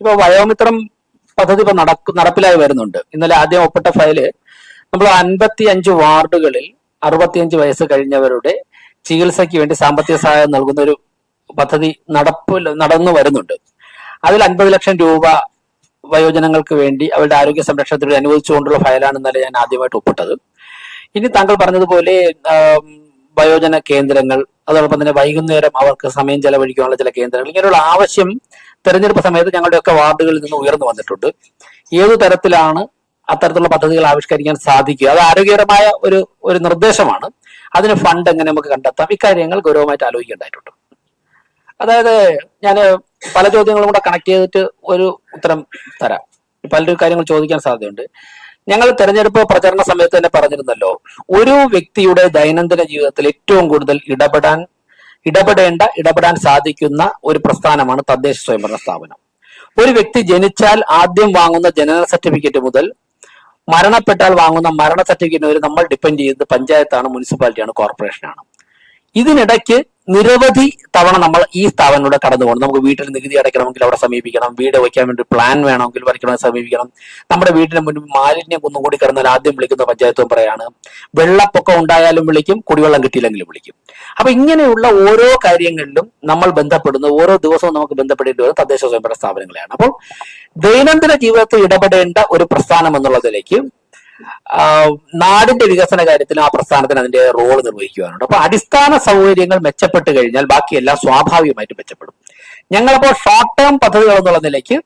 ഇപ്പൊ വയോമിത്രം പദ്ധതി ഇപ്പൊ നടക്കു നടപ്പിലായി വരുന്നുണ്ട്. ഇന്നലെ ആദ്യം ഒപ്പിട്ട ഫയൽ നമ്മൾ അൻപത്തി അഞ്ച് വാർഡുകളിൽ അറുപത്തിയഞ്ച് വയസ്സ് കഴിഞ്ഞവരുടെ ചികിത്സയ്ക്ക് വേണ്ടി സാമ്പത്തിക സഹായം നൽകുന്ന ഒരു പദ്ധതി നടപ്പ് നടന്നു വരുന്നുണ്ട്. അതിൽ അൻപത് ലക്ഷം രൂപ വയോജനങ്ങൾക്ക് വേണ്ടി അവരുടെ ആരോഗ്യ സംരക്ഷണത്തിന് അനുവദിച്ചുകൊണ്ടുള്ള ഫയലാണ് ഇന്നലെ ഞാൻ ആദ്യമായിട്ട് ഒപ്പിട്ടത്. ഇനി താങ്കൾ പറഞ്ഞതുപോലെ വയോജന കേന്ദ്രങ്ങൾ അതോടൊപ്പം തന്നെ വൈകുന്നേരം അവർക്ക് സമയം ചെലവഴിക്കാനുള്ള ചില കേന്ദ്രങ്ങൾ. ഇങ്ങനെയുള്ള ആവശ്യം തെരഞ്ഞെടുപ്പ് സമയത്ത് ഞങ്ങളുടെയൊക്കെ വാർഡുകളിൽ നിന്ന് ഉയർന്നു വന്നിട്ടുണ്ട്. ഏതു തരത്തിലാണ് അത്തരത്തിലുള്ള പദ്ധതികൾ ആവിഷ്കരിക്കാൻ സാധിക്കുക? അത് ആരോഗ്യകരമായ ഒരു ഒരു നിർദ്ദേശമാണ്. അതിന് ഫണ്ട് എങ്ങനെ നമുക്ക് കണ്ടെത്താം? ഇക്കാര്യങ്ങൾ ഗൗരവമായിട്ട് ആലോചിക്കേണ്ടതായിട്ടുണ്ട്. അതായത് ഞാൻ പല ചോദ്യങ്ങളും കൂടെ കണക്ട് ചെയ്തിട്ട് ഒരു ഉത്തരം തരാം. പലരും കാര്യങ്ങൾ ചോദിക്കാൻ സാധ്യതയുണ്ട്. ഞങ്ങൾ തെരഞ്ഞെടുപ്പ് പ്രചരണ സമയത്ത് തന്നെ പറഞ്ഞിരുന്നല്ലോ ഒരു വ്യക്തിയുടെ ദൈനംദിന ജീവിതത്തിൽ ഏറ്റവും കൂടുതൽ ഇടപെടാൻ ഇടപെടേണ്ട ഇടപെടാൻ സാധിക്കുന്ന ഒരു പ്രസ്ഥാനമാണ് തദ്ദേശ സ്വയംഭരണ സ്ഥാപനം. ഒരു വ്യക്തി ജനിച്ചാൽ ആദ്യം വാങ്ങുന്ന ജനന സർട്ടിഫിക്കറ്റ് മുതൽ മരണപ്പെട്ടാൽ വാങ്ങുന്ന മരണ സർട്ടിഫിക്കറ്റ് വരെ നമ്മൾ ഡിപ്പെൻഡ് ചെയ്യുന്നത് പഞ്ചായത്താണ് മുനിസിപ്പാലിറ്റിയാണ് കോർപ്പറേഷനാണ്. ഇതിനിടയ്ക്ക് നിരവധി തവണ നമ്മൾ ഈ സ്ഥാപനത്തിലൂടെ കടന്നു പോകണം നമുക്ക് വീട്ടിൽ നികുതി അടയ്ക്കണമെങ്കിൽ അവിടെ സമീപിക്കണം. വീട് വയ്ക്കാൻ വേണ്ടി പ്ലാൻ വേണമെങ്കിൽ വരയ്ക്കണമെങ്കിൽ സമീപിക്കണം. നമ്മുടെ വീടിന് മുന്നിൽ മാലിന്യം കുന്നുകൂടി കിടന്നാൽ ആദ്യം വിളിക്കുന്ന പഞ്ചായത്ത് പറയാണ് വെള്ളപ്പൊക്കം ഉണ്ടായാലും വിളിക്കും കുടിവെള്ളം കിട്ടിയില്ലെങ്കിലും വിളിക്കും. അപ്പൊ ഇങ്ങനെയുള്ള ഓരോ കാര്യങ്ങളിലും നമ്മൾ ബന്ധപ്പെടുന്ന ഓരോ ദിവസവും നമുക്ക് ബന്ധപ്പെടേണ്ടി വരുന്ന തദ്ദേശ സ്വയംഭരണ സ്ഥാപനങ്ങളെയാണ്. അപ്പോൾ ദൈനംദിന ജീവിതത്തിൽ ഇടപെടേണ്ട ഒരു പ്രസ്ഥാനം എന്നുള്ളതിലേക്ക് നാടിന്റെ വികസന കാര്യത്തിൽ ആ പ്രസ്ഥാനത്തിന് അതിന്റെ റോൾ നിർവഹിക്കുവാനുണ്ട്. അപ്പൊ അടിസ്ഥാന സൗകര്യങ്ങൾ മെച്ചപ്പെട്ട് കഴിഞ്ഞാൽ ബാക്കിയെല്ലാം സ്വാഭാവികമായിട്ട് മെച്ചപ്പെടും. ഞങ്ങളപ്പോൾ ഷോർട്ട് ടേം പദ്ധതികൾ എന്നുള്ള നിലയ്ക്ക്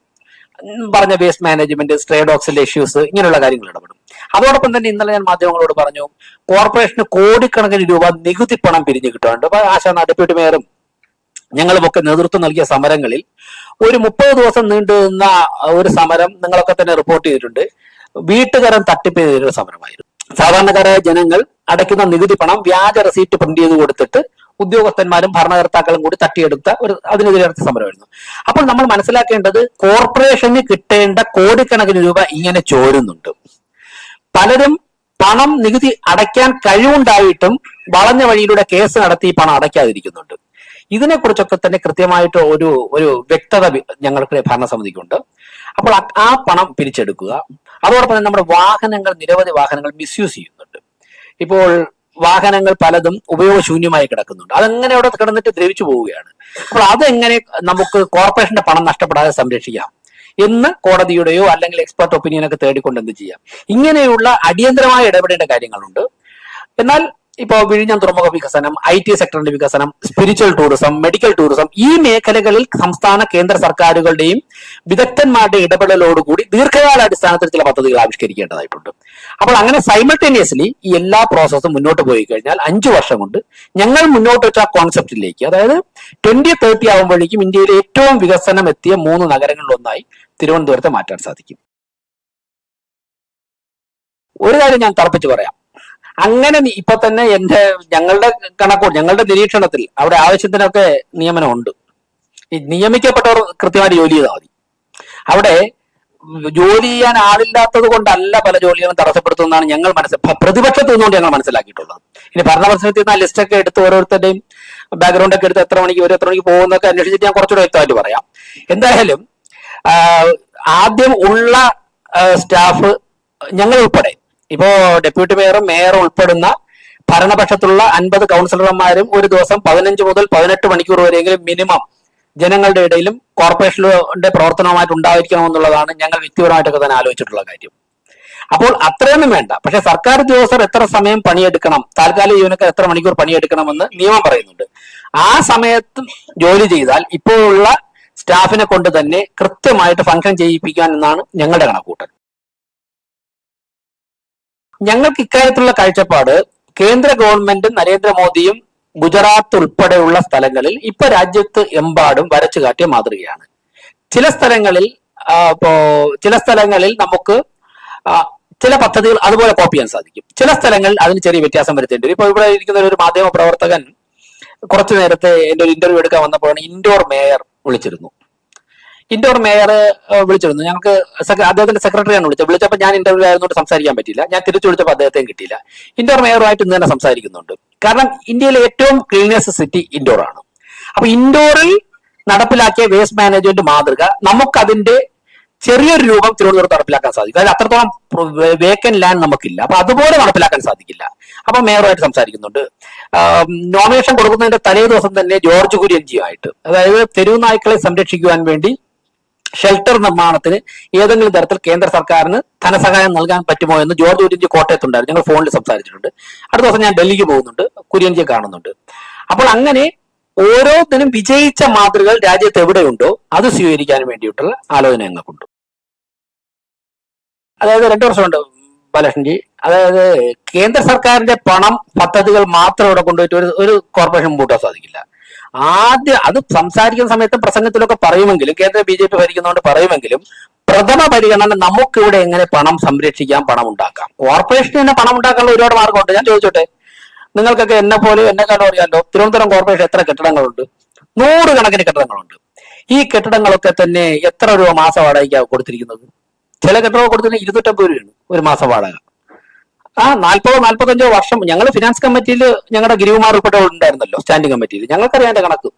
പറഞ്ഞ വേസ്റ്റ് മാനേജ്മെന്റ് സ്ട്രേ ഡോഗ്സിന്റെ ഇഷ്യൂസ് ഇങ്ങനെയുള്ള കാര്യങ്ങൾ ഇടപെടും. അതോടൊപ്പം തന്നെ ഇന്നലെ ഞാൻ മാധ്യമങ്ങളോട് പറഞ്ഞു കോർപ്പറേഷന് കോടിക്കണക്കിന് രൂപ നികുതി പണം പിരിഞ്ഞു കിട്ടുന്നുണ്ട്. അപ്പൊ ആശാ ഡെപ്യൂട്ടി മേയറും ഞങ്ങളുമൊക്കെ നേതൃത്വം നൽകിയ സമരങ്ങളിൽ ഒരു മുപ്പത് ദിവസം നീണ്ടു നിന്ന ഒരു സമരം നിങ്ങളൊക്കെ തന്നെ റിപ്പോർട്ട് ചെയ്തിട്ടുണ്ട്. വീട്ടുകാരൻ തട്ടിപ്പ് ചെയ്തൊരു സമരമായിരുന്നു. സാധാരണക്കാരായ ജനങ്ങൾ അടയ്ക്കുന്ന നികുതി പണം വ്യാജ റെസീറ്റ് പ്രിന്റ് ചെയ്ത് കൊടുത്തിട്ട് ഉദ്യോഗസ്ഥന്മാരും ഭരണകർത്താക്കളും കൂടി തട്ടിയെടുത്ത ഒരു അതിനെതിരെ നടത്തിയ സമരമായിരുന്നു. അപ്പോൾ നമ്മൾ മനസ്സിലാക്കേണ്ടത് കോർപ്പറേഷന് കിട്ടേണ്ട കോടിക്കണക്കിന് രൂപ ഇങ്ങനെ ചോരുന്നുണ്ട്. പലരും പണം നികുതി അടയ്ക്കാൻ കഴിവുണ്ടായിട്ടും വളഞ്ഞ വഴിയിലൂടെ കേസ് നടത്തി പണം അടയ്ക്കാതിരിക്കുന്നുണ്ട്. ഇതിനെക്കുറിച്ചൊക്കെ തന്നെ കൃത്യമായിട്ട് ഒരു ഒരു വ്യക്തത ഞങ്ങൾക്ക് ഭരണസമിതിക്കുണ്ട്. അപ്പോൾ ആ പണം പിരിച്ചെടുക്കുക. അതോടൊപ്പം തന്നെ നമ്മുടെ വാഹനങ്ങൾ നിരവധി വാഹനങ്ങൾ മിസ്യൂസ് ചെയ്യുന്നുണ്ട്. ഇപ്പോൾ വാഹനങ്ങൾ പലതും ഉപയോഗശൂന്യമായി കിടക്കുന്നുണ്ട്. അതെങ്ങനെ അവിടെ കിടന്നിട്ട് ദ്രവിച്ചു പോവുകയാണ്? അപ്പോൾ അതെങ്ങനെ നമുക്ക് കോർപ്പറേഷന്റെ പണം നഷ്ടപ്പെടാതെ സംരക്ഷിക്കാം? എന്ന് കോടതിയുടെയോ അല്ലെങ്കിൽ എക്സ്പെർട്ട് ഒപ്പീനിയനൊക്കെ തേടിക്കൊണ്ട് എന്ത് ചെയ്യാം? ഇങ്ങനെയുള്ള അടിയന്തരമായി ഇടപെടേണ്ട കാര്യങ്ങളുണ്ട്. എന്നാൽ ഇപ്പോൾ വിഴിഞ്ഞം തുറമുഖ വികസനം ഐ ടി സെക്ടറിന്റെ വികസനം സ്പിരിച്വൽ ടൂറിസം മെഡിക്കൽ ടൂറിസം ഈ മേഖലകളിൽ സംസ്ഥാന കേന്ദ്ര സർക്കാരുകളുടെയും വിദഗ്ധന്മാരുടെ ഇടപെടലോടുകൂടി ദീർഘകാല അടിസ്ഥാനത്തിൽ ചില പദ്ധതികൾ ആവിഷ്കരിക്കേണ്ടതായിട്ടുണ്ട്. അപ്പോൾ അങ്ങനെ സൈമൾട്ടേനിയസ്ലി ഈ എല്ലാ പ്രോസസ്സും മുന്നോട്ട് പോയി കഴിഞ്ഞാൽ അഞ്ചു വർഷം കൊണ്ട് ഞങ്ങൾ മുന്നോട്ട് വെച്ച കോൺസെപ്റ്റിലേക്ക് അതായത് ട്വന്റി തേർട്ടി ആകുമ്പോഴേക്കും ഇന്ത്യയിലെ ഏറ്റവും വികസനം എത്തിയ മൂന്ന് നഗരങ്ങളിലൊന്നായി തിരുവനന്തപുരത്തെ മാറ്റാൻ സാധിക്കും. ഒരു കാര്യം ഞാൻ തറപ്പിച്ച് പറയാം. അങ്ങനെ ഇപ്പൊ തന്നെ എന്റെ ഞങ്ങളുടെ കണക്കോ ഞങ്ങളുടെ നിരീക്ഷണത്തിൽ അവിടെ ആവശ്യത്തിനൊക്കെ നിയമനമുണ്ട്. ഈ നിയമിക്കപ്പെട്ടവർ കൃത്യമായിട്ട് ജോലി ചെയ്താൽ മതി. അവിടെ ജോലി ചെയ്യാൻ ആളില്ലാത്തത് കൊണ്ടല്ല പല ജോലികളും തടസ്സപ്പെടുത്തുന്നതാണ് ഞങ്ങൾ മനസ്സിൽ പ്രതിപക്ഷത്ത് നിന്നുകൊണ്ട് ഞങ്ങൾ മനസ്സിലാക്കിയിട്ടുള്ളത്. ഇനി ഭരണപക്ഷത്തിൽ നിന്ന് ആ ലിസ്റ്റൊക്കെ എടുത്ത് ഓരോരുത്തരുടെയും ബാക്ക്ഗ്രൗണ്ട് ഒക്കെ എടുത്ത് എത്ര മണിക്ക് വരും എത്ര മണിക്ക് പോകുന്നൊക്കെ അന്വേഷിച്ചിട്ട് ഞാൻ കുറച്ചുകൂടെ വ്യക്തമായിട്ട് പറയാം. എന്തായാലും ആദ്യം ഉള്ള സ്റ്റാഫ് ഞങ്ങൾ ഉൾപ്പെടെ ഇപ്പോ ഡെപ്യൂട്ടി മേയറും മേയറും ഉൾപ്പെടുന്ന ഭരണപക്ഷത്തുള്ള അൻപത് കൗൺസിലർമാരും ഒരു ദിവസം പതിനഞ്ച് മുതൽ പതിനെട്ട് മണിക്കൂർ വരെയെങ്കിലും മിനിമം ജനങ്ങളുടെ ഇടയിലും കോർപ്പറേഷന്റെ പ്രവർത്തനവുമായിട്ട് ഉണ്ടായിരിക്കണം എന്നുള്ളതാണ് ഞങ്ങൾ വ്യക്തിപരമായിട്ടൊക്കെ തന്നെ ആലോചിച്ചിട്ടുള്ള കാര്യം. അപ്പോൾ അത്രയൊന്നും വേണ്ട. പക്ഷെ സർക്കാർ ഉദ്യോഗസ്ഥർ എത്ര സമയം പണിയെടുക്കണം താൽക്കാലിക ജീവനക്കാർ എത്ര മണിക്കൂർ പണിയെടുക്കണമെന്ന് നിയമം പറയുന്നുണ്ട്. ആ സമയത്ത് ജോലി ചെയ്താൽ ഇപ്പോഴുള്ള സ്റ്റാഫിനെ കൊണ്ട് തന്നെ കൃത്യമായിട്ട് ഫംഗ്ഷൻ ചെയ്യിപ്പിക്കാൻ എന്നാണ് ഞങ്ങളുടെ കണക്കൂട്ടൽ ഞങ്ങൾക്ക് ഇക്കാര്യത്തിലുള്ള കാഴ്ചപ്പാട് കേന്ദ്ര ഗവൺമെന്റും നരേന്ദ്രമോദിയും ഗുജറാത്ത് ഉൾപ്പെടെയുള്ള സ്ഥലങ്ങളിൽ ഇപ്പൊ രാജ്യത്ത് എമ്പാടും വരച്ചു കാട്ടിയ മാതൃകയാണ്. ചില സ്ഥലങ്ങളിൽ ഇപ്പോ ചില സ്ഥലങ്ങളിൽ നമുക്ക് ചില പദ്ധതികൾ അതുപോലെ കോപ്പി ചെയ്യാൻ സാധിക്കും. ചില സ്ഥലങ്ങളിൽ അതിന് ചെറിയ വ്യത്യാസം വരുത്തേണ്ടി വരും. ഇപ്പൊ ഇവിടെ ഇരിക്കുന്ന ഒരു മാധ്യമ പ്രവർത്തകൻ കുറച്ചു നേരത്തെ എന്റെ ഒരു ഇന്റർവ്യൂ എടുക്കാൻ വന്നപ്പോഴാണ് ഇൻഡോർ മേയർ വിളിച്ചിരുന്നു. ഇൻഡോർ മേയർ വിളിച്ചിരുന്നു. ഞങ്ങൾക്ക് അദ്ദേഹത്തിന്റെ സെക്രട്ടറിയാണ് വിളിച്ചത്. വിളിച്ചപ്പോൾ ഞാൻ ഇന്റർവ്യൂ ആയതുകൊണ്ട് സംസാരിക്കാൻ പറ്റില്ല ഞാൻ തിരിച്ചു വിളിച്ചപ്പോൾ അദ്ദേഹത്തെയും കിട്ടിയില്ല. ഇൻഡോർ മേയറുമായിട്ട് ഇന്ന് തന്നെ സംസാരിക്കുന്നുണ്ട്. കാരണം ഇന്ത്യയിലെ ഏറ്റവും ക്ലീനസ്റ്റ് സിറ്റി ഇൻഡോർ ആണ്. അപ്പൊ ഇൻഡോറിൽ നടപ്പിലാക്കിയ വേസ്റ്റ് മാനേജ്മെന്റ് മാതൃക നമുക്കതിന്റെ ചെറിയൊരു രൂപം തിരുവനന്തപുരത്ത് നടപ്പിലാക്കാൻ സാധിക്കും. അതായത് അത്രത്തോളം വേക്കൻ ലാൻഡ് നമുക്കില്ല. അപ്പൊ അതുപോലെ നടപ്പിലാക്കാൻ സാധിക്കില്ല. അപ്പൊ മേയറുമായിട്ട് സംസാരിക്കുന്നുണ്ട്. നോമിനേഷൻ കൊടുക്കുന്നതിന്റെ തലേ ദിവസം തന്നെ ജോർജ് കുര്യൻ കുര്യൻജിയുമായിട്ട് അതായത് തെരുവ് നായ്ക്കളെ സംരക്ഷിക്കുവാൻ വേണ്ടി ഷെൽട്ടർ നിർമ്മാണത്തിന് ഏതെങ്കിലും തരത്തിൽ കേന്ദ്ര സർക്കാരിന് ധനസഹായം നൽകാൻ പറ്റുമോ എന്ന് ജോർജ് കുര്യൻജി കോട്ടയത്തുണ്ടായിരുന്നു. ഞങ്ങൾ ഫോണിൽ സംസാരിച്ചിട്ടുണ്ട്. അടുത്ത ദിവസം ഞാൻ ഡൽഹിക്ക് പോകുന്നുണ്ട്. കുര്യൻജിയെ കാണുന്നുണ്ട്. അപ്പോൾ അങ്ങനെ ഓരോന്നിനും വിജയിച്ച മാതൃകകൾ രാജ്യത്ത് എവിടെയുണ്ടോ അത് സ്വീകരിക്കാൻ വേണ്ടിയിട്ടുള്ള ആലോചന ഞങ്ങൾക്കുണ്ട്. അതായത് രണ്ടു വർഷമുണ്ട് ബാലകൃഷ്ണൻജി. അതായത് കേന്ദ്ര സർക്കാരിന്റെ പണം പദ്ധതികൾ മാത്രം ഇവിടെ കൊണ്ടുപോയിട്ട് ഒരു ഒരു കോർപ്പറേഷൻ മുമ്പോട്ട് സാധിക്കില്ല. ആദ്യം അത് സംസാരിക്കുന്ന സമയത്ത് പ്രസംഗത്തിലൊക്കെ പറയുമെങ്കിലും കേന്ദ്ര ബി ജെ പി ഭരിക്കുന്നതുകൊണ്ട് പറയുമെങ്കിലും പ്രഥമ പരിഗണന നമുക്കിവിടെ എങ്ങനെ പണം സംരക്ഷിക്കാം പണം ഉണ്ടാക്കാം കോർപ്പറേഷന് തന്നെ പണം ഉണ്ടാക്കാനുള്ള ഒരുപാട് മാർഗമുണ്ട്. ഞാൻ ചോദിച്ചോട്ടെ? നിങ്ങൾക്കൊക്കെ എന്നെ പോലെ എന്നെക്കാളും അറിയാമല്ലോ തിരുവനന്തപുരം കോർപ്പറേഷൻ എത്ര കെട്ടിടങ്ങളുണ്ട്? നൂറുകണക്കിന് കെട്ടിടങ്ങളുണ്ട്. ഈ കെട്ടിടങ്ങളൊക്കെ തന്നെ എത്ര രൂപ മാസ വാടകയ്ക്കാണ് കൊടുത്തിരിക്കുന്നത്? ചില കെട്ടിടങ്ങൾ കൊടുത്തിരുന്ന ഇരുന്നൂറ്റമ്പത് രൂപയാണ് ഒരു മാസം വാടക ആ നാൽപ്പതോ നാൽപ്പത്തഞ്ചോ വർഷം ഞങ്ങൾ ഫിനാൻസ് കമ്മിറ്റിയിൽ ഞങ്ങളുടെ ഗിരികുമാർ ഉൾപ്പെടെ ഉണ്ടായിരുന്നല്ലോ സ്റ്റാൻഡിംഗ് കമ്മിറ്റിയിൽ ഞങ്ങൾക്കറിയാം എന്റെ കണക്ക്.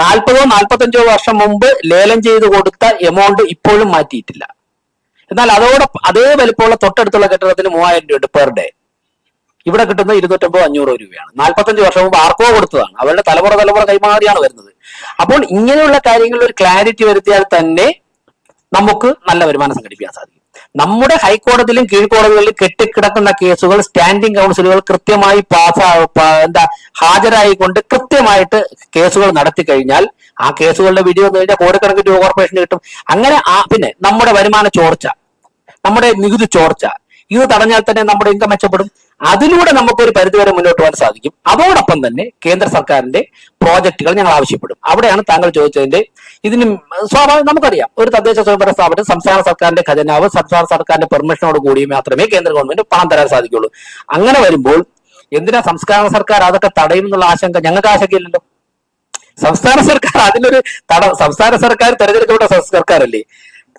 നാൽപ്പതോ നാൽപ്പത്തഞ്ചോ വർഷം മുമ്പ് ലേലം ചെയ്ത് കൊടുത്ത എമൗണ്ട് ഇപ്പോഴും മാറ്റിയിട്ടില്ല. എന്നാൽ അതോടെ അതേ വലിപ്പമുള്ള തൊട്ടടുത്തുള്ള കെട്ടിടത്തിന് മൂവായിരം രൂപ പെർ ഡേ ഇവിടെ കിട്ടുന്ന ഇരുന്നൂറ്റമ്പത് അഞ്ഞൂറ് രൂപയാണ്. നാൽപ്പത്തഞ്ച് വർഷം മുമ്പ് ആർക്കോ കൊടുത്തതാണ്. അവരുടെ തലമുറ തലമുറ കൈമാറിയാണ് വരുന്നത്. അപ്പോൾ ഇങ്ങനെയുള്ള കാര്യങ്ങളിൽ ഒരു ക്ലാരിറ്റി വരുത്തിയാൽ തന്നെ നമുക്ക് നല്ല വരുമാനം സംഘടിപ്പിക്കാൻ സാധിക്കും. നമ്മുടെ ഹൈക്കോടതിയിലും കീഴ്ക്കോടതികളിലും കെട്ടിക്കിടക്കുന്ന കേസുകൾ സ്റ്റാൻഡിംഗ് കൗൺസിലുകൾ കൃത്യമായി പാസ് എന്താ ഹാജരായിക്കൊണ്ട് കൃത്യമായിട്ട് കേസുകൾ നടത്തി കഴിഞ്ഞാൽ ആ കേസുകളുടെ വീഡിയോ വന്നു കഴിഞ്ഞാൽ കോടിക്കണക്കിന് രൂപ കോർപ്പറേഷന് കിട്ടും. അങ്ങനെ ആ പിന്നെ നമ്മുടെ വരുമാന ചോർച്ച നമ്മുടെ നികുതി ചോർച്ച ഇത് തടഞ്ഞാൽ തന്നെ നമ്മുടെ ഇൻകം മെച്ചപ്പെടും. അതിലൂടെ നമുക്ക് ഒരു പരിധിവരെ മുന്നോട്ട് പോകാൻ സാധിക്കും. അതോടൊപ്പം തന്നെ കേന്ദ്ര സർക്കാരിന്റെ പ്രോജക്റ്റുകൾ ഞങ്ങൾ ആവശ്യപ്പെടും. അവിടെയാണ് താങ്കൾ ചോദിച്ചതിന്റെ ഇതിന് സ്വാഭാവികം നമുക്കറിയാം. ഒരു തദ്ദേശ സ്വയംഭരണ സ്ഥാപനം സംസ്ഥാന സർക്കാരിന്റെ ഖജനാവ് സംസ്ഥാന സർക്കാരിന്റെ പെർമിഷനോട് കൂടി മാത്രമേ കേന്ദ്ര ഗവൺമെന്റ് പണം തരാൻ സാധിക്കുള്ളൂ. അങ്ങനെ വരുമ്പോൾ എന്തിനാ സംസ്ഥാന സർക്കാർ അതൊക്കെ തടയും എന്നുള്ള ആശങ്ക? ഞങ്ങൾക്ക് ആശങ്കയില്ലല്ലോ. സംസ്ഥാന സർക്കാർ അതിനൊരു തട സംസ്ഥാന സർക്കാർ തെരഞ്ഞെടുക്കപ്പെട്ട സർക്കാരല്ലേ?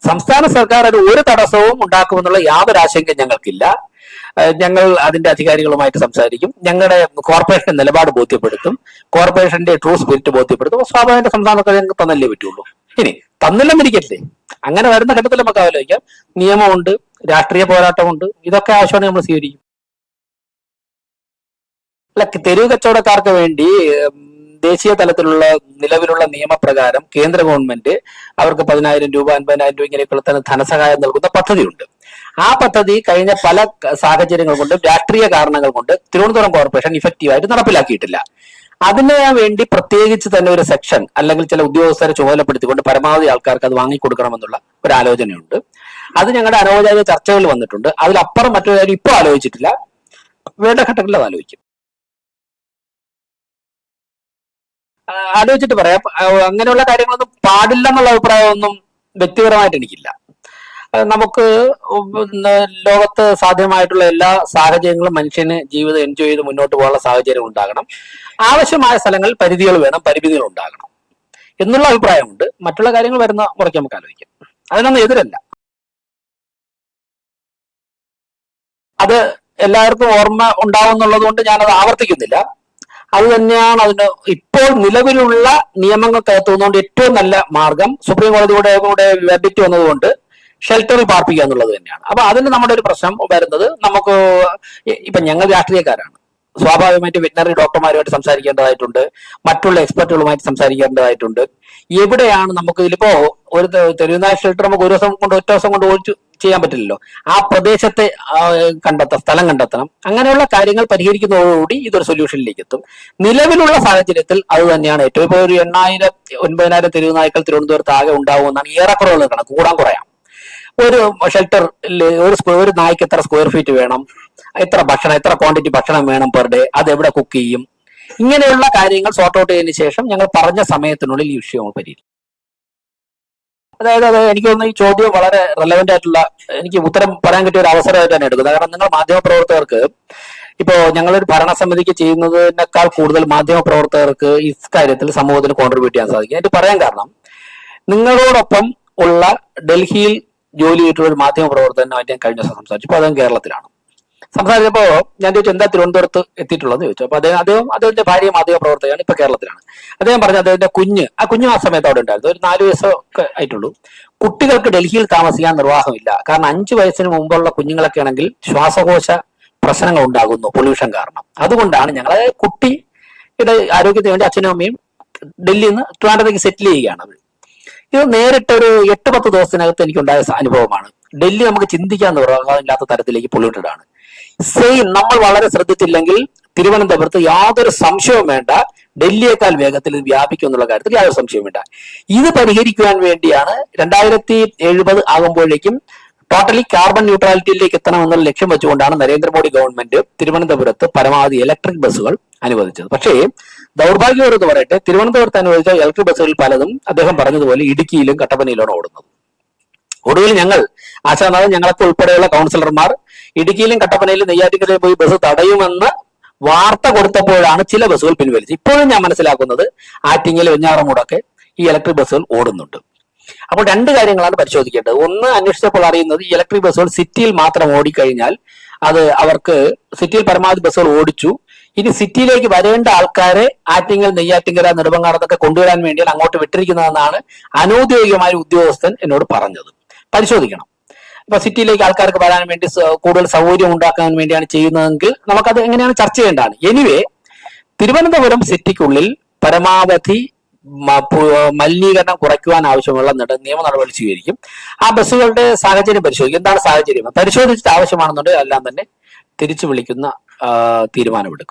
സംസ്ഥാന സർക്കാർ അത് ഒരു തടസ്സവും ഉണ്ടാക്കുമെന്നുള്ള യാതൊരു ആശങ്കയും ഞങ്ങൾക്കില്ല. ഞങ്ങൾ അതിന്റെ അധികാരികളുമായിട്ട് സംസാരിക്കും. ഞങ്ങളുടെ കോർപ്പറേഷന്റെ നിലപാട് ബോധ്യപ്പെടുത്തും. കോർപ്പറേഷന്റെ ട്രൂ സ്പിരിറ്റ് ബോധ്യപ്പെടുത്തും. സ്വാഭാവിക സംസ്ഥാന ഞങ്ങൾക്ക് തന്നല്ലേ പറ്റുള്ളൂ. ഇനി തന്നില്ലെന്നിരിക്കല്ലേ അങ്ങനെ വരുന്ന ഘട്ടത്തിൽ നമുക്ക് ആലോചിക്കാം. നിയമമുണ്ട് രാഷ്ട്രീയ പോരാട്ടമുണ്ട്. ഇതൊക്കെ ആവശ്യമാണ് നമ്മൾ സ്വീകരിക്കും. അല്ല തെരുവ് കച്ചവടക്കാർക്ക് വേണ്ടി ദേശീയ തലത്തിലുള്ള നിലവിലുള്ള നിയമപ്രകാരം കേന്ദ്ര ഗവൺമെന്റ് അവർക്ക് പതിനായിരം രൂപ അൻപതിനായിരം രൂപ ഇങ്ങനെയൊക്കെയുള്ള തന്നെ ധനസഹായം നൽകുന്ന പദ്ധതിയുണ്ട്. ആ പദ്ധതി കഴിഞ്ഞ പല സാഹചര്യങ്ങൾ കൊണ്ടും രാഷ്ട്രീയ കാരണങ്ങൾ കൊണ്ട് തിരുവനന്തപുരം കോർപ്പറേഷൻ ഇഫക്റ്റീവായിട്ട് നടപ്പിലാക്കിയിട്ടില്ല. അതിന് വേണ്ടി പ്രത്യേകിച്ച് തന്നെ ഒരു സെക്ഷൻ അല്ലെങ്കിൽ ചില ഉദ്യോഗസ്ഥരെ ചുമതലപ്പെടുത്തിക്കൊണ്ട് പരമാവധി ആൾക്കാർക്ക് അത് വാങ്ങിക്കൊടുക്കണമെന്നുള്ള ഒരു ആലോചനയുണ്ട്. അത് ഞങ്ങളുടെ അനൗപചാരിക ചർച്ചകളിൽ വന്നിട്ടുണ്ട്. അതിലപ്പുറം മറ്റൊരു കാര്യം ഇപ്പോൾ ആലോചിച്ചിട്ടില്ല. വേണ്ട ഘട്ടങ്ങളിൽ അത് ആലോചിക്കും. ആലോചിച്ചിട്ട് പറയാം. അങ്ങനെയുള്ള കാര്യങ്ങളൊന്നും പാടില്ല എന്നുള്ള അഭിപ്രായമൊന്നും വ്യക്തിപരമായിട്ട് എനിക്കില്ല. നമുക്ക് ലോകത്ത് സാധ്യമായിട്ടുള്ള എല്ലാ സാഹചര്യങ്ങളും മനുഷ്യന് ജീവിതം എൻജോയ് ചെയ്ത് മുന്നോട്ട് പോകാനുള്ള സാഹചര്യം ഉണ്ടാകണം. ആവശ്യമായ സ്ഥലങ്ങളിൽ പരിധികൾ വേണം പരിമിതികൾ ഉണ്ടാകണം എന്നുള്ള അഭിപ്രായമുണ്ട്. മറ്റുള്ള കാര്യങ്ങൾ വരുന്ന മുറയ്ക്ക് നമുക്ക് ആലോചിക്കാം. അതിനൊന്നും എതിരല്ല. അത് എല്ലാവർക്കും ഓർമ്മ ഉണ്ടാവും എന്നുള്ളത് കൊണ്ട് ഞാനത് ആവർത്തിക്കുന്നില്ല. അത് തന്നെയാണ് അതിന് ഇപ്പോൾ നിലവിലുള്ള നിയമങ്ങൾക്കകത്തുനിന്നുകൊണ്ട് ഏറ്റവും നല്ല മാർഗം സുപ്രീം കോടതിയുടെ കൂടെ വെർഡിക്റ്റ് വന്നതുകൊണ്ട് ഷെൽട്ടറിൽ പാർപ്പിക്കുക എന്നുള്ളത് തന്നെയാണ്. അപ്പൊ അതിന് നമ്മുടെ ഒരു പ്രശ്നം വരുന്നത് നമുക്ക് ഇപ്പൊ ഞങ്ങൾ രാഷ്ട്രീയക്കാരാണ്. സ്വാഭാവികമായിട്ട് വെറ്റിനറി ഡോക്ടർമാരുമായിട്ട് സംസാരിക്കേണ്ടതായിട്ടുണ്ട്. മറ്റുള്ള എക്സ്പെർട്ടുകളുമായിട്ട് സംസാരിക്കേണ്ടതായിട്ടുണ്ട്. എവിടെയാണ് നമുക്ക് ഇതിലിപ്പോ ഒരു തെരുവുനായ ഷെൽട്ടർ നമുക്ക് ഒരു ദിവസം കൊണ്ട് ഒറ്റ ദിവസം കൊണ്ട് ഒഴിച്ചു ചെയ്യാൻ പറ്റില്ലല്ലോ. ആ പ്രദേശത്തെ കണ്ടെത്തണം കണ്ടെത്താം സ്ഥലം കണ്ടെത്തണം. അങ്ങനെയുള്ള കാര്യങ്ങൾ പരിഹരിക്കുന്നതോടുകൂടി ഇതൊരു സൊല്യൂഷനിലേക്ക് എത്തും നിലവിലുള്ള സാഹചര്യത്തിൽ അത് തന്നെയാണ് ഏറ്റവും ഇപ്പോൾ ഒരു എണ്ണായിരം ഒൻപതിനായിരം തെരുവ് നായ്ക്കൾ തിരുവനന്തപുരത്ത് ആകെ ഉണ്ടാവുമെന്നാണ് ഏറെക്കുറവുള്ള കണക്ക്. കൂടാൻ കുറയാം. ഒരു ഷെൽട്ടർ ഒരു സ്ക്വയർ ഒരു നായ്ക്ക് എത്ര സ്ക്വയർ ഫീറ്റ് വേണം? എത്ര ഭക്ഷണം എത്ര ക്വാണ്ടിറ്റി ഭക്ഷണം വേണം പെർ ഡേ അത് എവിടെ കുക്ക് ചെയ്യും? ഇങ്ങനെയുള്ള കാര്യങ്ങൾ സോർട്ട് ഔട്ട് ചെയ്തതിനു ശേഷം ഞങ്ങൾ പറഞ്ഞ സമയത്തിനുള്ളിൽ ഈ വിഷയം പരിഹരിക്കും. അതായത് അത് എനിക്ക് തോന്നുന്നു ഈ ചോദ്യം വളരെ റെലവെന്റ് ആയിട്ടുള്ള എനിക്ക് ഉത്തരം പറയാൻ കിട്ടിയ ഒരു അവസരമായിട്ട് തന്നെ എടുക്കുന്നത് കാരണം നിങ്ങൾ മാധ്യമപ്രവർത്തകർക്ക് ഇപ്പോ ഞങ്ങളൊരു ഭരണസമിതിക്ക് ചെയ്യുന്നതിനേക്കാൾ കൂടുതൽ മാധ്യമപ്രവർത്തകർക്ക് ഈ കാര്യത്തിൽ സമൂഹത്തിന് കോൺട്രിബ്യൂട്ട് ചെയ്യാൻ സാധിക്കും. എനിക്ക് പറയാൻ കാരണം നിങ്ങളോടൊപ്പം ഉള്ള ഡൽഹിയിൽ ജോലി ചെയ്തിട്ടുള്ള ഒരു മാധ്യമ പ്രവർത്തകനുമായിട്ട് ഞാൻ കഴിഞ്ഞ ദിവസം സംസാരിച്ചു. അപ്പൊ അതും കേരളത്തിലാണ്. സംസാരിച്ചപ്പോ ഞാൻ ചോദിച്ചു എന്താ തിരുവനന്തപുരത്ത് എത്തിയിട്ടുള്ളത് ചോദിച്ചു. അപ്പൊ അദ്ദേഹം അദ്ദേഹം അദ്ദേഹത്തിന്റെ ഭാര്യയും മാധ്യമ പ്രവർത്തകയാണ് ഇപ്പൊ കേരളത്തിലാണ്. അദ്ദേഹം പറഞ്ഞു അദ്ദേഹത്തിന്റെ കുഞ്ഞ് ആ കുഞ്ഞ് ആ സമയത്ത് അവിടെ ഉണ്ടായിരുന്നു. ഒരു നാല് വയസ്സൊക്കെ ആയിട്ടുള്ളൂ. കുട്ടികൾക്ക് ഡൽഹിയിൽ താമസിക്കാൻ നിർവാഹമില്ല. കാരണം അഞ്ചു വയസ്സിന് മുമ്പുള്ള കുഞ്ഞുങ്ങളൊക്കെ ആണെങ്കിൽ ശ്വാസകോശ പ്രശ്നങ്ങൾ ഉണ്ടാകുന്നു പൊല്യൂഷൻ കാരണം. അതുകൊണ്ടാണ് ഞങ്ങൾ അതായത് കുട്ടിയുടെ ആരോഗ്യത്തിന് വേണ്ടി അച്ഛനും അമ്മയും ഡൽഹിയിൽ നിന്ന് ട്രിവാൻഡ്രത്തേക്ക് സെറ്റിൽ ചെയ്യുകയാണ് അവർ ഇത് നേരിട്ട് ഒരു എട്ട് പത്ത് ദിവസത്തിനകത്ത് എനിക്കുണ്ടായ അനുഭവമാണ്. ഡൽഹി നമുക്ക് ചിന്തിക്കാൻ നിർവാഹമില്ലാത്ത തരത്തിലേക്ക് പൊല്യൂട്ടഡ് ആണ് സെയിം നമ്മൾ വളരെ ശ്രദ്ധിച്ചില്ലെങ്കിൽ തിരുവനന്തപുരത്ത് യാതൊരു സംശയവും വേണ്ട. ഡൽഹിയേക്കാൾ വേഗത്തിൽ ഇത് വ്യാപിക്കും എന്നുള്ള കാര്യത്തിൽ യാതൊരു സംശയവും വേണ്ട. ഇത് പരിഹരിക്കുവാൻ വേണ്ടിയാണ് രണ്ടായിരത്തി എഴുപത് ആകുമ്പോഴേക്കും ടോട്ടലി കാർബൺ ന്യൂട്രാലിറ്റിയിലേക്ക് എത്തണം എന്നുള്ള ലക്ഷ്യം വെച്ചുകൊണ്ടാണ് നരേന്ദ്രമോദി ഗവൺമെന്റ് തിരുവനന്തപുരത്ത് പരമാവധി ഇലക്ട്രിക് ബസ്സുകൾ അനുവദിച്ചത്. പക്ഷേ ദൗർഭാഗ്യകരെന്ന് പറയട്ടെ തിരുവനന്തപുരത്ത് അനുവദിച്ച ഇലക്ട്രിക് ബസ്സുകൾ പലതും അദ്ദേഹം പറഞ്ഞതുപോലെ ഇടുക്കിയിലും കട്ടപ്പനയിലാണ് ഓടുന്നത്. ഒടുവിൽ ഞങ്ങൾ ആശാനാഥൻ ഞങ്ങളൊക്കെ ഉൾപ്പെടെയുള്ള കൗൺസിലർമാർ ഇടുക്കിയിലും കട്ടപ്പനയിലും നെയ്യാറ്റിക്കരയിൽ പോയി ബസ് തടയുമെന്ന് വാർത്ത കൊടുത്തപ്പോഴാണ് ചില ബസ്സുകൾ പിൻവലിച്ചത്. ഇപ്പോഴും ഞാൻ മനസ്സിലാക്കുന്നത് ആറ്റിങ്ങൽ വെഞ്ഞാറമൂടൊക്കെ ഈ ഇലക്ട്രിക് ബസ്സുകൾ ഓടുന്നുണ്ട്. അപ്പോൾ രണ്ട് കാര്യങ്ങളാണ് പരിശോധിക്കേണ്ടത്. ഒന്ന് അന്വേഷിച്ചപ്പോൾ അറിയുന്നത് ഈ ഇലക്ട്രിക് ബസ്സുകൾ സിറ്റിയിൽ മാത്രം ഓടിക്കഴിഞ്ഞാൽ അത് അവർക്ക് സിറ്റിയിൽ പരമാവധി ബസ്സുകൾ ഓടിച്ചു. ഇനി സിറ്റിയിലേക്ക് വരേണ്ട ആൾക്കാരെ ആറ്റിങ്ങൽ നെയ്യാറ്റിങ്കര നെടുമങ്ങാടത്തൊക്കെ കൊണ്ടുവരാൻ വേണ്ടിയാണ് അങ്ങോട്ട് വിട്ടിരിക്കുന്നതെന്നാണ് അനൌദ്യോഗികമായ ഉദ്യോഗസ്ഥൻ എന്നോട് പറഞ്ഞത്. പരിശോധിക്കണം. ഇപ്പൊ സിറ്റിയിലേക്ക് ആൾക്കാർക്ക് വരാൻ വേണ്ടി കൂടുതൽ സൗകര്യം ഉണ്ടാക്കാൻ വേണ്ടിയാണ് ചെയ്യുന്നതെങ്കിൽ നമുക്കത് എങ്ങനെയാണ് ചർച്ച ചെയ്യേണ്ടതാണ്. എനിവേ തിരുവനന്തപുരം സിറ്റിക്കുള്ളിൽ പരമാവധി മലിനീകരണം കുറയ്ക്കുവാൻ ആവശ്യമുള്ള നിയമ നടപടി സ്വീകരിക്കും. ആ ബസ്സുകളുടെ സാഹചര്യം പരിശോധിക്കും. എന്താണ് സാഹചര്യം? പരിശോധിച്ചിട്ട് ആവശ്യമാണെന്നുണ്ടെങ്കിൽ എല്ലാം തന്നെ തിരിച്ചു വിളിക്കുന്ന തീരുമാനമെടുക്കും.